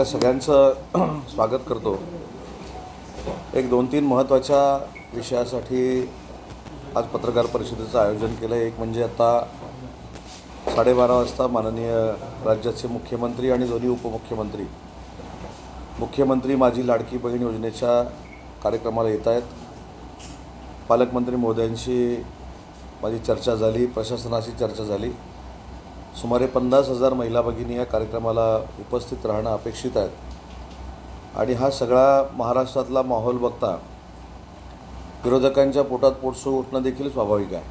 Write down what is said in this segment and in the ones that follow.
आपल्या सगळ्यांचं स्वागत करतो. एक दोन तीन महत्त्वाच्या विषयासाठी आज पत्रकार परिषदेचं आयोजन केलं आहे एक म्हणजे आता साडेबारा वाजता माननीय राज्याचे मुख्यमंत्री आणि दोन्ही उपमुख्यमंत्री मुख्यमंत्री माझी लाडकी बहीण योजनेच्या कार्यक्रमाला येत आहेत. पालकमंत्री मोदयांशी माझी चर्चा झाली प्रशासनाशी चर्चा झाली. सुमारे पन्नास हजार महिला भगिनी या कार्यक्रमाला उपस्थित राहणं अपेक्षित आहेत आणि हा सगळा महाराष्ट्रातला माहोल बघता विरोधकांच्या पोटात पोटसू उठणं देखील स्वाभाविक आहे.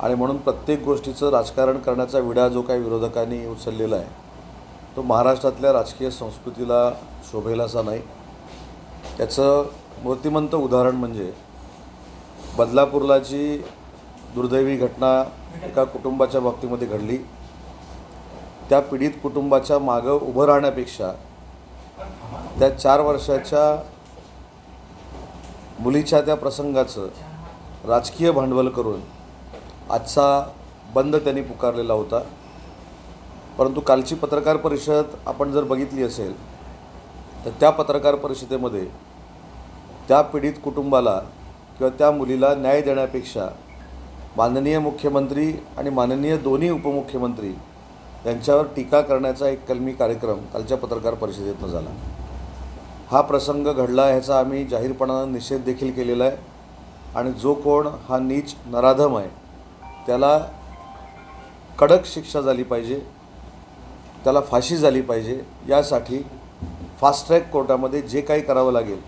आणि म्हणून प्रत्येक गोष्टीचं राजकारण करण्याचा विडा जो काही विरोधकांनी उचललेला आहे तो महाराष्ट्रातल्या राजकीय संस्कृतीला शोभेलासा नाही. त्याचं मूर्तिमंत उदाहरण म्हणजे बदलापूरला जी दुर्दैवी घटना एका कुटुंबाच्या बाबतीमध्ये घडली. त्या पीडित कुटुंबाच्या मागं उभं राहण्यापेक्षा त्या चार वर्षाच्या मुलीच्या त्या प्रसंगाचं राजकीय भांडवल करून आजचा बंद त्यांनी पुकारलेला होता. परंतु कालची पत्रकार परिषद आपण जर बघितली असेल तर त्या पत्रकार परिषदेमध्ये त्या पीडित कुटुंबाला किंवा त्या मुलीला न्याय देण्यापेक्षा माननीय मुख्यमंत्री आणि माननीय दोन्ही उपमुख्यमंत्री यांच्यावर टीका करण्याचा एक कलमी कार्यक्रम कालच्या पत्रकार परिषदेतनं झाला. हा प्रसंग घडला ह्याचा आम्ही जाहीरपणानं निषेध देखील केलेला आहे. आणि जो कोण हा नीच नराधम आहे त्याला कडक शिक्षा झाली पाहिजे त्याला फाशी झाली पाहिजे यासाठी फास्ट ट्रॅक कोर्टामध्ये जे काही करावं लागेल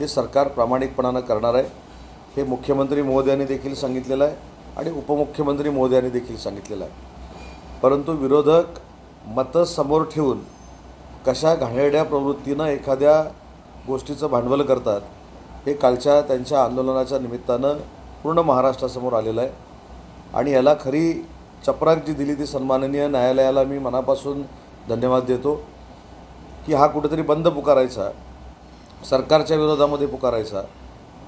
ते सरकार प्रामाणिकपणानं करणार आहे. हे मुख्यमंत्री महोदयांनी देखील सांगितलेलं आहे. आणि उपमुख्यमंत्री महोदयांनी देखील सांगितलेलं आहे. परंतु विरोधक मतं समोर ठेवून कशा घाणेरड्या प्रवृत्तीनं एखाद्या गोष्टीचं भांडवल करतात हे कालच्या त्यांच्या आंदोलनाच्या निमित्तानं पूर्ण महाराष्ट्रासमोर आलेलं आहे. आणि याला खरी चपराक जी दिली ती सन्माननीय न्यायालयाला मी मनापासून धन्यवाद देतो की हा कुठेतरी बंद पुकारायचा सरकारच्या विरोधामध्ये पुकारायचा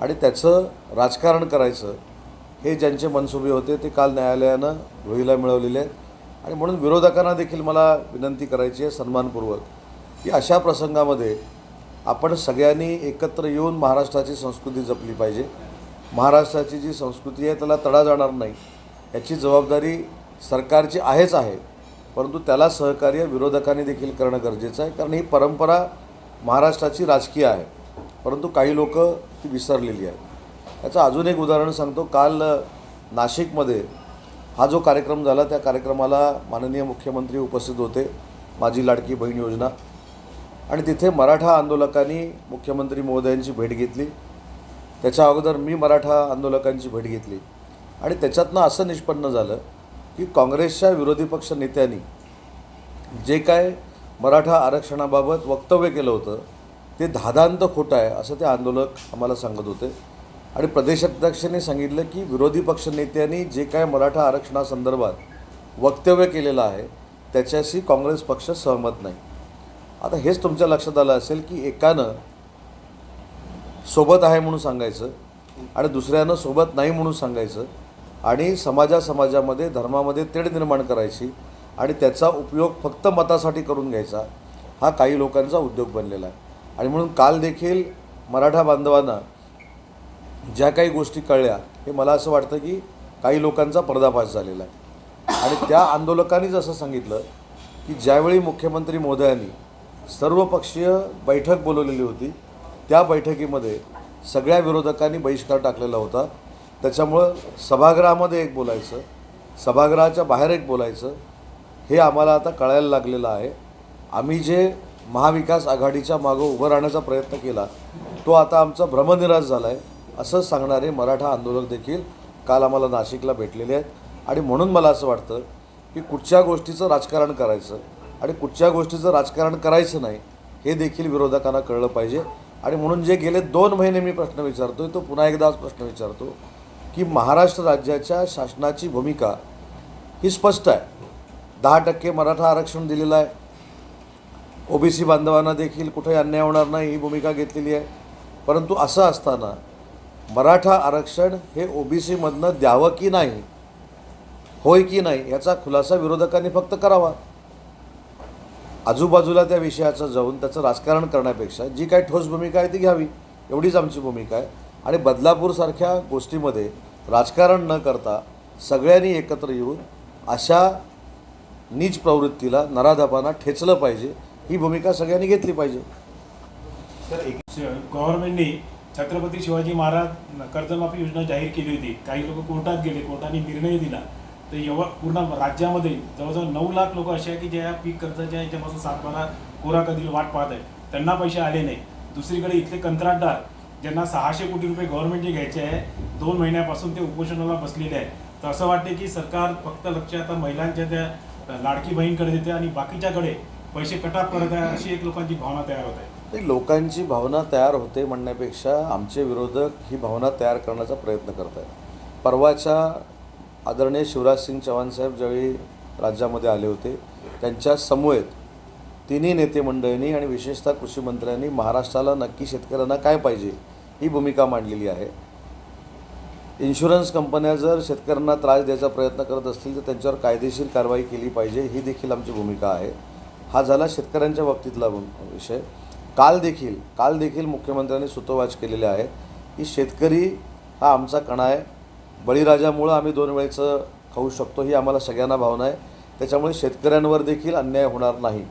आणि त्याचं राजकारण करायचं हे ज्यांचे मनसुबे होते ते काल न्यायालयानं गृहीला मिळवलेले आहेत. आणि म्हणून विरोधकांना देखील मला विनंती करायची आहे सन्मानपूर्वक की अशा प्रसंगामध्ये आपण सगळ्यांनी एकत्र येऊन महाराष्ट्राची संस्कृती जपली पाहिजे. महाराष्ट्राची जी संस्कृती आहे त्याला तडा जाणार नाही. याची जबाबदारी सरकारची आहेच आहे. परंतु त्याला सहकार्य विरोधकांनी देखील करणं गरजेचं आहे कारण ही परंपरा महाराष्ट्राची राजकीय आहे. परंतु काही लोक ती विसरलेली आहेत. याचं अजून एक उदाहरण सांगतो. काल नाशिकमध्ये हा जो कार्यक्रम झाला त्या कार्यक्रमाला माननीय मुख्यमंत्री उपस्थित होते माझी लाडकी बहीण योजना. आणि तिथे मराठा आंदोलकांनी मुख्यमंत्री महोदयांची भेट घेतली. त्याच्या अगोदर मी मराठा आंदोलकांची भेट घेतली. आणि त्याच्यातनं असं निष्पन्न झालं की काँग्रेसच्या विरोधी पक्ष नेत्यांनी जे काय मराठा आरक्षणाबाबत वक्तव्य केलं होतं ते धादांत खोटं आहे असं ते आंदोलक आम्हाला सांगत होते. आणि प्रदेशाध्यक्षांनी सांगितलं की विरोधी पक्षनेत्यांनी जे काय मराठा आरक्षणासंदर्भात वक्तव्य केलेलं आहे त्याच्याशी काँग्रेस पक्ष सहमत नाही. आता हेच तुमच्या लक्षात आलं असेल की एकानं सोबत आहे म्हणून सांगायचं आणि दुसऱ्यानं सोबत नाही म्हणून सांगायचं आणि समाजा समाजामध्ये धर्मामध्ये तेढ निर्माण करायची आणि त्याचा उपयोग फक्त मतासाठी करून घ्यायचा हा काही लोकांचा उद्योग बनलेला आहे. आणि म्हणून काल देखील मराठा बांधवांना ज्या काही गोष्टी कळल्या हे मला असं वाटतं की काही लोकांचा पर्दाफाश झालेला आहे. आणि त्या आंदोलकांनीच असं सांगितलं की ज्यावेळी मुख्यमंत्री महोदयांनी सर्वपक्षीय बैठक बोलवलेली होती त्या बैठकीमध्ये सगळ्या विरोधकांनी बहिष्कार टाकलेला होता. त्याच्यामुळं सभागृहामध्ये एक बोलायचं सभागृहाच्या बाहेर एक बोलायचं हे आम्हाला आता कळायला लागलेलं आहे. आम्ही जे महाविकास आघाडीच्या मागं उभं राहण्याचा प्रयत्न केला तो आता आमचा भ्रमनिराश झाला आहे असं सांगणारे मराठा आंदोलक देखील काल आम्हाला नाशिकला भेटलेले आहेत. आणि म्हणून मला असं वाटतं की कुठच्या गोष्टीचं राजकारण करायचं आणि कुठच्या गोष्टीचं राजकारण करायचं नाही हे देखील विरोधकांना कळलं पाहिजे. आणि म्हणून जे गेले दोन महिने मी प्रश्न विचारतो आहे तो पुन्हा एकदा प्रश्न विचारतो की महाराष्ट्र राज्याच्या शासनाची भूमिका ही स्पष्ट आहे. दहा टक्के मराठा आरक्षण दिलेलं आहे. ओबीसी बांधवांना देखील कुठे अन्याय होणार नाही ही भूमिका घेतलेली आहे. परंतु असं असताना मराठा आरक्षण हे ओबीसीमधनं द्यावं की नाही होय की नाही याचा खुलासा विरोधकांनी फक्त करावा. आजूबाजूला त्या विषयाचं जाऊन त्याचं राजकारण करण्यापेक्षा जी काही ठोस भूमिका आहे ती घ्यावी एवढीच आमची भूमिका आहे. आणि बदलापूरसारख्या गोष्टीमध्ये राजकारण न करता सगळ्यांनी एकत्र येऊन अशा नीच प्रवृत्तीला नराधपांना ठेचलं पाहिजे ही भूमिका सगळ्यांनी घेतली पाहिजे. सर एक गव्हर्नमेंटने छत्रपती शिवाजी महाराज कर्जमाफी योजना जाहीर केली होती. काही लोक कोर्टात गेले कोर्टाने निर्णय दिला. तर एवढा पूर्ण राज्यामध्ये जवळजवळ नऊ लाख लोक असे आहे की ज्या पीक कर्जाच्या याच्यापासून सातबारा कोरा कधी वाट पाहत आहे त्यांना पैसे आले नाही. दुसरीकडे इथले कंत्राटदार ज्यांना सहाशे कोटी रुपये गव्हर्नमेंटचे घ्यायचे आहे दोन महिन्यापासून ते उपोषणाला बसलेले आहे तर असं वाटते की सरकार फक्त लक्ष आता महिलांच्या त्या लाडकी बहीणकडे देते आणि बाकीच्याकडे पैसे कटाप करत आहे अशी एक लोकांची भावना तयार होत आहे. ते लोकांची भावना तयार होते म्हणण्यापेक्षा आमचे विरोधक ही भावना तयार करण्याचा प्रयत्न करत आहेत परवाच्या आदरणीय शिवराजसिंग चव्हाण साहेब ज्यावेळी राज्यामध्ये आले होते त्यांच्या समवेत तिन्ही नेते मंडळींनी आणि विशेषतः कृषी मंत्र्यांनी महाराष्ट्राला नक्की शेतकऱ्यांना काय पाहिजे ही भूमिका मांडलेली आहे. इन्शुरन्स कंपन्या जर शेतकऱ्यांना त्रास द्यायचा प्रयत्न करत असतील तर त्यांच्यावर कायदेशीर कारवाई केली पाहिजे ही देखील आमची भूमिका आहे. हा झाला शेतकऱ्यांच्या बाबतीतला विषय. काल देखील काल देखील मुख्यमंत्र्यांनी सुतोवाच केलेले आहे की शेतकरी हा आमचा कणा आहे. बळीराजामुळं आम्ही दोन वेळेचं खाऊ शकतो ही आम्हाला सगळ्यांना भावना आहे. त्याच्यामुळे शेतकऱ्यांवर देखील अन्याय होणार नाही.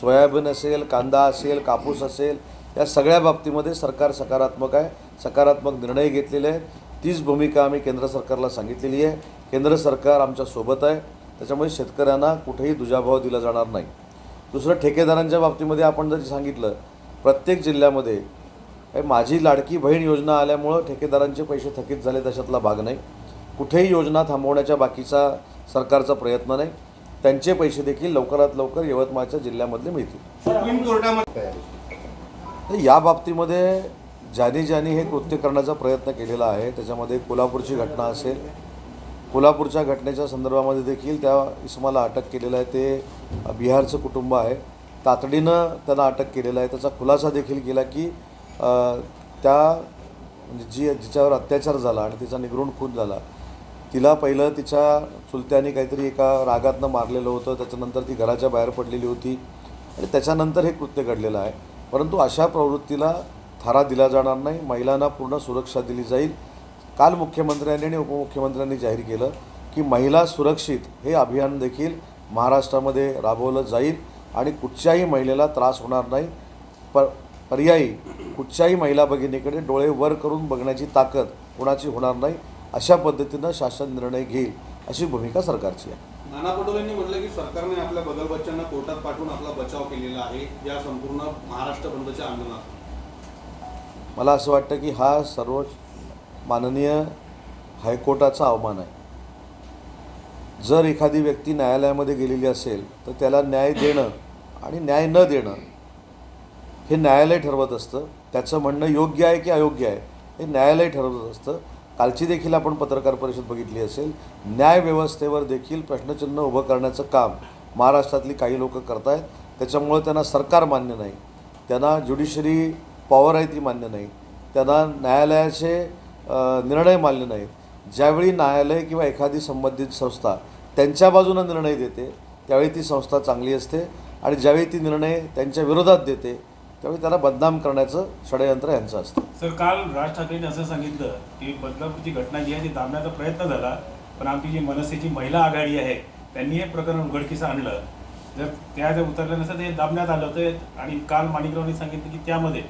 सोयाबीन असेल कांदा असेल कापूस असेल या सगळ्या बाबतीमध्ये सरकार सकारात्मक आहे. सकारात्मक निर्णय घेतलेले आहेत. तीच भूमिका आम्ही केंद्र सरकारला सांगितलेली आहे. केंद्र सरकार आमच्यासोबत आहे. त्याच्यामुळे शेतकऱ्यांना कुठेही दुजाभाव दिला जाणार नाही. दुसरं ठेकेदारांच्या बाबतीमध्ये आपण जर सांगितलं प्रत्येक जिल्ह्यामध्ये माझी लाडकी बहीण योजना आल्यामुळं ठेकेदारांचे पैसे थकीत झाले तशातला भाग नाही. कुठेही योजना थांबवण्याच्या बाकीचा सरकारचा प्रयत्न नाही. त्यांचे पैसे देखील लवकरात लवकर यवतमाळच्या जिल्ह्यामधले मिळतील. सुप्रीम कोर्टामध्ये या बाबतीमध्ये ज्याने ज्याने हे कृत्य करण्याचा प्रयत्न केलेला आहे त्याच्यामध्ये कोल्हापूरची घटना असेल कोल्हापूरच्या घटनेच्या संदर्भामध्ये देखील त्या इसमाला अटक केलेलं आहे. ते बिहारचं कुटुंब आहे. तातडीनं त्यांना अटक केलेलं आहे. त्याचा खुलासा देखील केला की त्या म्हणजे जी जिच्यावर अत्याचार झाला आणि तिचा निगरून खून झाला तिला पहिलं तिच्या चुलत्याने काहीतरी एका रागातनं मारलेलं होतं. त्याच्यानंतर ती घराच्या बाहेर पडलेली होती. आणि त्याच्यानंतर हे कृत्य घडलेलं आहे. परंतु अशा प्रवृत्तीला थारा दिला जाणार नाही. महिलांना पूर्ण सुरक्षा दिली जाईल. काल मुख्यमंत्र्यांनी आणि उपमुख्यमंत्र्यांनी जाहीर केलं की महिला सुरक्षित हे अभियान देखील महाराष्ट्रामध्ये राबवलं जाईल आणि कुठच्याही महिलेला त्रास होणार नाही. पर पर्यायी कुठच्याही महिला भगिनीकडे डोळे वर करून बघण्याची ताकद कोणाची होणार नाही अशा पद्धतीनं शासन निर्णय घेईल अशी भूमिका सरकारची आहे. नाना पटोलेंनी म्हटलं की सरकारने आपल्या बगल बच्चांना कोर्टात पाठवून आपला बचाव केलेला आहे या संपूर्ण महाराष्ट्र बंदच्या आंदोलनात मला असं वाटतं की हा सर्वोच्च माननीय हायकोर्टाचा अवमान आहे. जर एखादी व्यक्ती न्यायालयामध्ये गेलेली असेल तर त्याला न्याय देणं आणि न्याय न देणं हे न्यायालय ठरवत असतं. त्याचं म्हणणं योग्य आहे की अयोग्य आहे हे न्यायालय ठरवत असतं. कालची देखील आपण पत्रकार परिषद बघितली असेल. न्यायव्यवस्थेवर देखील प्रश्नचिन्ह उभं करण्याचं काम महाराष्ट्रातली काही लोक करत आहेत त्याच्यामुळं त्यांना सरकार मान्य नाही. त्यांना ज्युडिशरी पॉवर आहे ती मान्य नाही. त्यांना न्यायालयाचे निर्णय मान्य नाहीत ज्यावेळी न्यायालय किंवा एखादी संबंधित संस्था त्यांच्या बाजूनं निर्णय देते त्यावेळी ती संस्था चांगली असते आणि ज्यावेळी ती निर्णय त्यांच्या विरोधात देते त्यावेळी त्याला बदनाम करण्याचं षडयंत्र यांचं असतं. सर काल राज ठाकरेंनी असं सांगितलं की बदलापूरची घटना जी आहे ती दाबण्याचा प्रयत्न झाला पण आमची जी मनसेची महिला आघाडी आहे त्यांनी हे प्रकरण उघडकीस आणलं. जर त्या जर उतरल्या नसतं ते दाबण्यात आलं होतं आणि काल माणिकरावनी सांगितलं की त्यामध्ये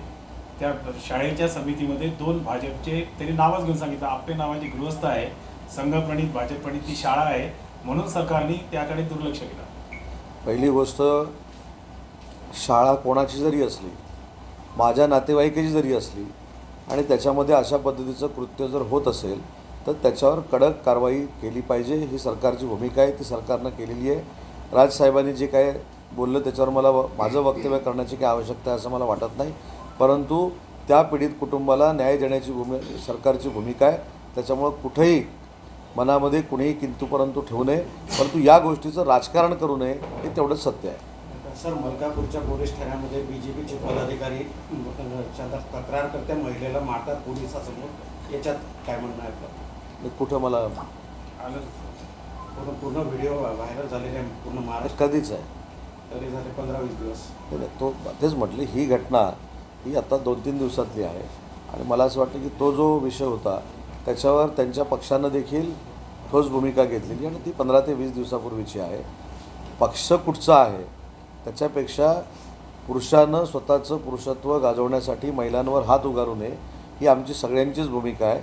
त्या शाळेच्या समितीमध्ये दोन भाजपचे त्यांनी नावच घेऊन सांगितलं. आपले नावाची गृहस्थ आहे संघप्रणित भाजपप्रणित ती शाळा आहे म्हणून सरकारने त्याकडे दुर्लक्ष केलं. पहिली गोष्ट शाळा कोणाची जरी असली माझ्या नातेवाईकाची जरी असली आणि त्याच्यामध्ये अशा पद्धतीचं कृत्य जर होत असेल तर त्याच्यावर कडक कारवाई केली पाहिजे. ही सरकारची भूमिका आहे ती सरकारनं केलेली आहे. राजसाहेबांनी जे काय बोललं त्याच्यावर मला व- माझं वक्तव्य करण्याची काही आवश्यकता आहे असं मला वाटत नाही. परंतु त्या पीडित कुटुंबाला न्याय देण्याची भूमि सरकारची भूमिका आहे. त्याच्यामुळं कुठेही मनामध्ये कुणीही किंतु परंतु ठेवू नये. परंतु या गोष्टीचं राजकारण करू नये हे तेवढंच सत्य आहे. सर मलकापूरच्या पोलीस ठाण्यामध्ये बीजेपीचे पदाधिकारी अं, च्या तक्रार करते महिलेला मारतात पोलिसासमोर. याच्यात काय म्हणणं आहे कुठं मला आलं पूर्ण पूर्ण व्हिडिओ व्हायरल झालेले आहे पूर्ण महाराष्ट्र कधीच आहे. तरी झाले? पंधरा वीस दिवस. तो तेच म्हटले ही घटना ही आता दोन तीन दिवसातली आहे. आणि मला असं वाटतं की तो जो विषय होता त्याच्यावर त्यांच्या पक्षानं देखील ठोस भूमिका घेतलेली आणि ती पंधरा ते वीस दिवसापूर्वीची आहे. पक्ष कुठचा आहे त्याच्यापेक्षा पुरुषानं स्वतःचं पुरुषत्व गाजवण्यासाठी महिलांवर हात उगारू नये ही आमची सगळ्यांचीच भूमिका आहे.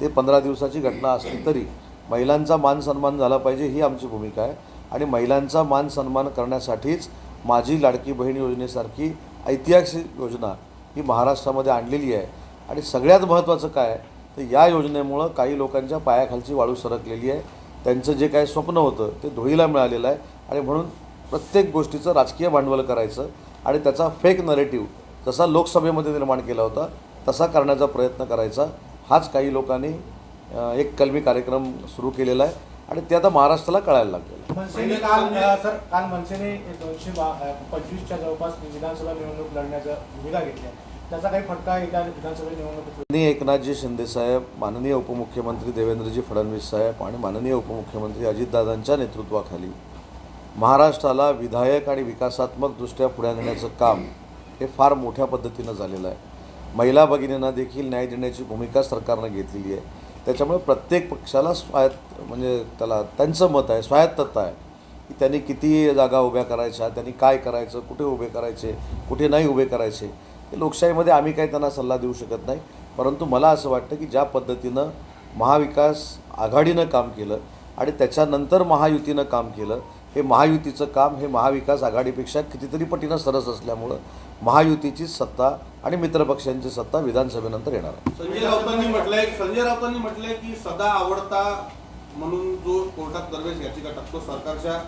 ते पंधरा दिवसाची घटना असली तरी महिलांचा मान सन्मान झाला पाहिजे ही आमची भूमिका आहे. आणि महिलांचा मान सन्मान करण्यासाठीच माझी लाडकी बहीण योजनेसारखी ऐतिहासिक योजना ही महाराष्ट्रामध्ये आणलेली आहे. आणि सगळ्यात महत्त्वाचं काय तर या योजनेमुळं काही लोकांच्या पायाखालची वाळू सरकलेली आहे. त्यांचं जे काही स्वप्न होतं ते धुळीला मिळालेलं आहे. आणि म्हणून प्रत्येक गोष्टीचं राजकीय भांडवल करायचं आणि त्याचा फेक नरेटिव्ह जसा लोकसभेमध्ये निर्माण केला होता तसा करण्याचा प्रयत्न करायचा. हाच काही लोकांनी एक कलमी कार्यक्रम सुरू केलेला आहे. आणि ते आता महाराष्ट्राला कळायला लागलेलं मनसेने काल अ, सर काल मनसेने दोनशे पंचवीसच्या जवळपास विधानसभा निवडणूक लढण्याचा भूमिका घेतली आहे. त्याचा काही फटका येत्या विधानसभा निवडणुकीत? माननीय एकनाथजी शिंदेसाहेब माननीय उपमुख्यमंत्री देवेंद्रजी फडणवीस साहेब आणि माननीय उपमुख्यमंत्री अजितदादांच्या नेतृत्वाखाली महाराष्ट्राला विधायक आणि विकासात्मकदृष्ट्या पुढे नेण्याचं काम हे फार मोठ्या पद्धतीनं झालेलं आहे. महिला भगिनींना देखील न्याय देण्याची भूमिका सरकारनं घेतलेली आहे. त्याच्यामुळे प्रत्येक पक्षाला स्वायत्त म्हणजे त्याला त्यांचं मत आहे स्वायत्तता आहे. की त्यांनी किती जागा उभ्या करायच्या त्यांनी काय करायचं कुठे उभे करायचे कुठे नाही उभे करायचे हे लोकशाहीमध्ये आम्ही काही त्यांना सल्ला देऊ शकत नाही. परंतु मला असं वाटतं की ज्या पद्धतीनं महाविकास आघाडीनं काम केलं आणि त्याच्यानंतर महायुतीनं काम केलं हे महायुतीचं काम हे महाविकास आघाडीपेक्षा कितीतरी पटीनं सरस असल्यामुळं महायुतीची सत्ता आणि मित्रपक्षांची सत्ता विधानसभेनंतर येणार आहे. संजय राऊतांनी म्हटलंय संजय राऊतांनी म्हटलंय की सदा आवडता म्हणून जो कोर्टात दरवेळेस याचिका टाकतो सरकारच्या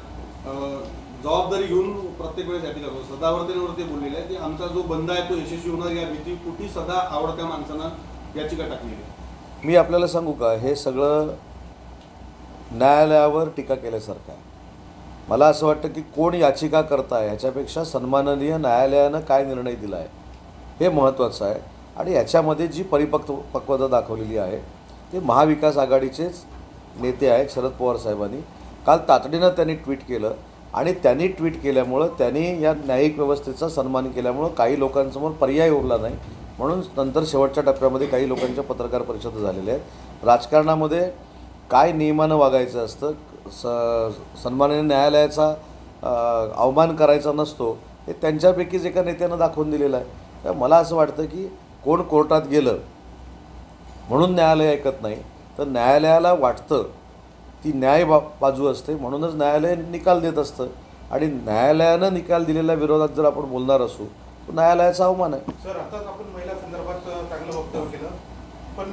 जबाबदारी घेऊन प्रत्येक वेळेस याचिका करतो सदावर्तींवर ते बोललेले आहे. की आमचा जो बंद आहे तो यशस्वी होणार या भीतीपोटी सदा आवडत्या माणसानं याचिका टाकलेली आहे. मी आपल्याला सांगू का हे सगळं न्यायालयावर टीका केल्यासारखं आहे. मला असं वाटतं की कोण याचिका करताय याच्यापेक्षा सन्माननीय न्यायालयानं काय निर्णय दिला आहे हे महत्त्वाचं आहे. आणि याच्यामध्ये जी परिपक्व पक्वता दाखवलेली आहे ते महाविकास आघाडीचेच नेते आहेत शरद पवार साहेबांनी. काल तातडीनं त्यांनी ट्विट केलं आणि त्यांनी ट्विट केल्यामुळं त्यांनी या न्यायिक व्यवस्थेचा सन्मान केल्यामुळं काही लोकांसमोर पर्याय उरला नाही. म्हणून नंतर शेवटच्या टप्प्यामध्ये काही लोकांच्या पत्रकार परिषदा झालेल्या आहेत. राजकारणामध्ये काय नियमानं वागायचं असतं स सन्माननीय न्यायालयाचा अवमान करायचा नसतो हे त्यांच्यापैकीच एका नेत्यानं दाखवून दिलेलं आहे. तर मला असं वाटतं की कोण कोर्टात गेलं म्हणून न्यायालय ऐकत नाही तर न्यायालयाला वाटतं ती न्याय बा बाजू असते म्हणूनच न्यायालय निकाल देत असतं. आणि न्यायालयानं निकाल दिलेल्या विरोधात जर आपण बोलणार असू तर न्यायालयाचा अवमान आहे. सर आताच आपण महिला संदर्भात चांगलं वक्तव्य केलं.